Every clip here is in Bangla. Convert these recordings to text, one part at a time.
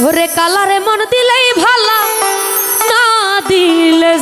ওরে কালারে মন দিলেই ভালা না দিলে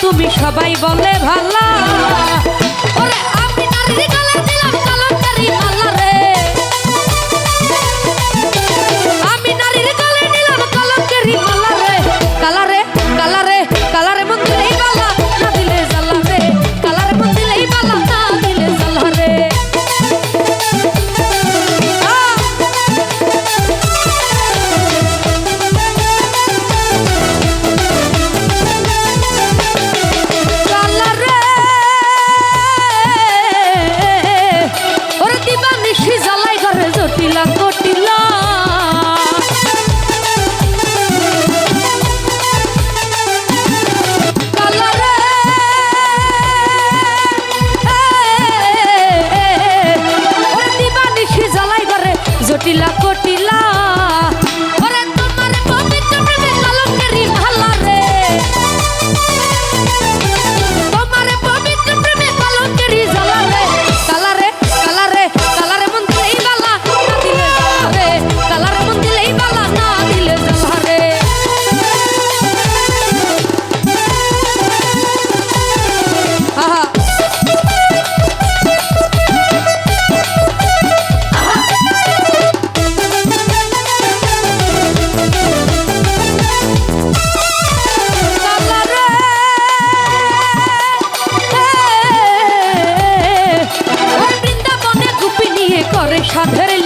তুমি সবাই বলে ভালা। আমি সাথের